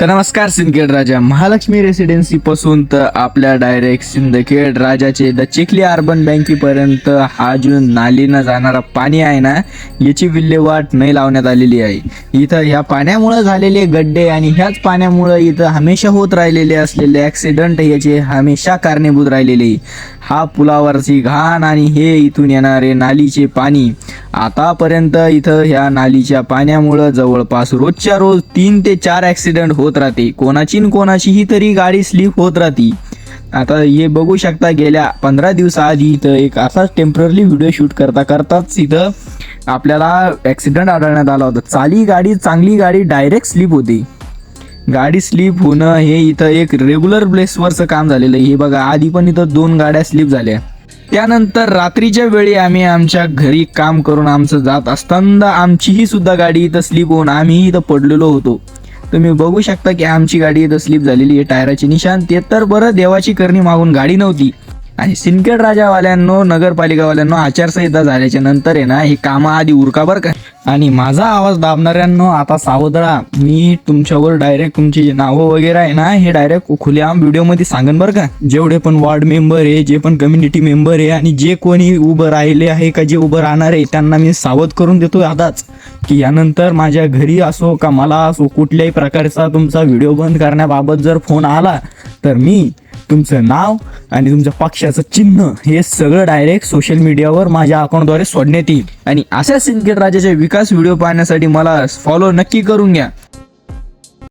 तर नमस्कार सिंदखेड राजा. महालक्ष्मी रेसिडेन्सी पासून तर आपल्या डायरेक्ट सिंदखेड राजाचे द चिखली अर्बन बँकेपर्यंत हा जो नालीनं जाणारा पाणी आहे ना याची विल्हेवाट नाही लावण्यात आलेली आहे. इथं ह्या पाण्यामुळे झालेले गड्डे आणि ह्याच पाण्यामुळे इथं हमेशा होत राहिलेले असलेले ऍक्सिडेंट याचे हमेशा कारणीभूत राहिलेले. हा पुलावरची घाण आणि हे इथून येणारे नालीचे पाणी आतापर्यंत इथं ह्या नालीच्या पाण्यामुळं जवळपास रोजच्या रोज तीन ते चार ॲक्सिडेंट होत राहते. कोणाची न कोणाचीही तरी गाडी स्लिप होत राहते. आता हे बघू शकता गेल्या पंधरा दिवसाआधी इथं एक असाच टेंपररी व्हिडिओ शूट करता करताच इथं आपल्याला ॲक्सिडेंट आढळण्यात आला होता. चाली गाडी चांगली गाडी डायरेक्ट स्लिप होती. गाडी स्लिप होणं हे इथं एक रेग्युलर प्लेसवरचं काम झालेलं आहे. हे बघा आधी पण इथं दोन गाड्या स्लिप झाल्या. त्यानंतर रात्रीच्या वेळी आम्ही आमच्या घरी काम करून आमचं जात असताना आमचीही सुद्धा गाडी इथं स्लिप होऊन आम्हीही इथं पडलेलो होतो. तुम्ही बघू शकता की आमची गाडी इथं स्लिप झालेली आहे टायराची निशाण ते तर बरं देवाची करणी मागून गाडी नव्हती. आणि सिंदखेड राजावाल्यांनो नगरपालिकावाल्यांनो आचारसंहिता झाल्याच्यानंतर आहे ना हे कामं आधी उरका बरं का. आणि माझा आवाज दाबणाऱ्यांनो आता सावध राहा मी तुमच्यावर डायरेक्ट तुमची जे नावं वगैरे आहे ना हे डायरेक्ट खुलेआम व्हिडिओमध्ये सांगन बरं का. जेवढे पण वॉर्ड मेंबर आहे जे पण कम्युनिटी मेंबर आहे आणि जे कोणी उभं राहिले आहे का जे उभं राहणार आहे त्यांना मी सावध करून देतो आताच. की यानंतर माझ्या घरी असो का मला असो कुठल्याही प्रकारचा तुमचा व्हिडिओ बंद करण्याबाबत जर फोन आला तर मी तुमचं नाव आणि तुमच्या पक्षाचं चिन्ह हे सगळं डायरेक्ट सोशल मीडियावर माझ्या अकाउंटद्वारे सोडण्यात येईल. आणि अशा सिंदखेड राजाचे विकास व्हिडिओ पाहण्यासाठी मला फॉलो नक्की करून घ्या.